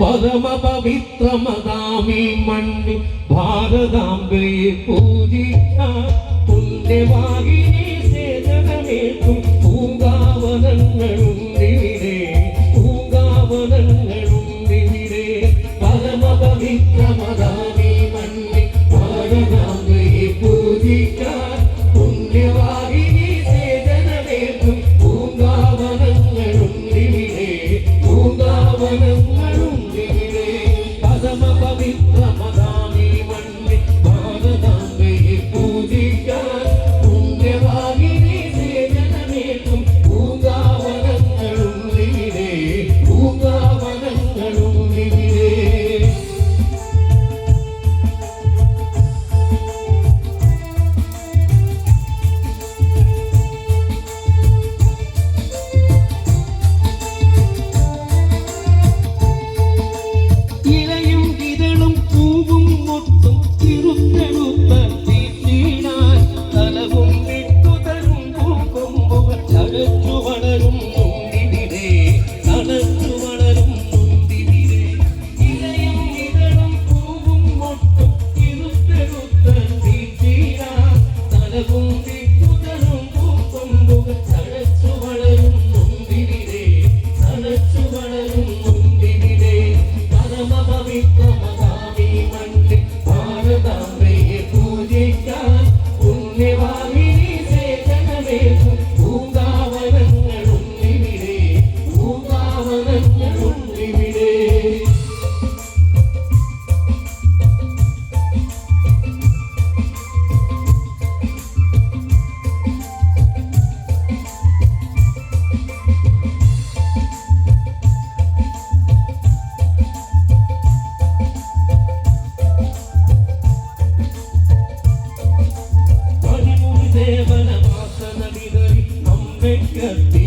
പരമപവിത്രമതാമി മണ്ണി ഭാരതാംബയെ പൂജിക്കാം പുണ്യവാഹിനി സേചനമേൽക്കും പൂങ്കാവനങ്ങളുണ്ടിവിടെ പൂങ്കാവനങ്ങളുണ്ടിവിടെ. പരമപവിത്രമതാ Sama-sama pamit. -sama left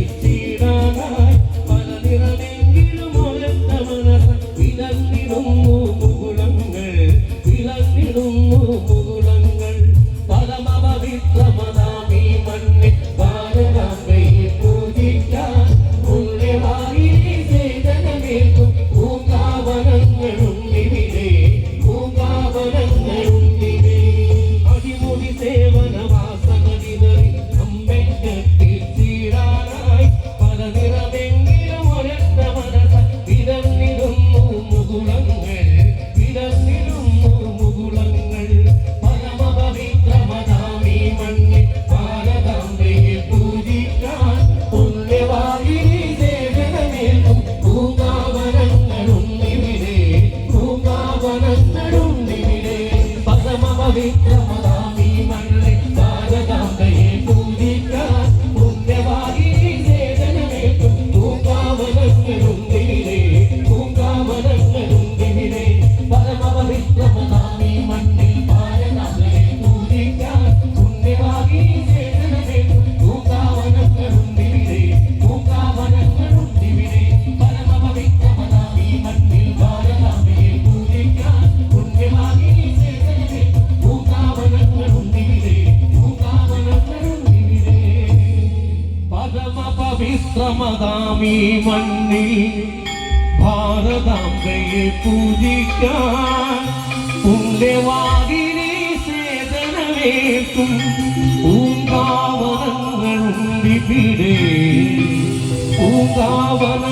me, love me. മമതാമി മണ്ണിൽ ഭാരതാംബയെ പൂജിക്കാൻ പുണ്യവാദിനി സേതനമേക്കും പൂങ്കാവനങ്ങളുണ്ടിവിടെ പൂങ്കാവന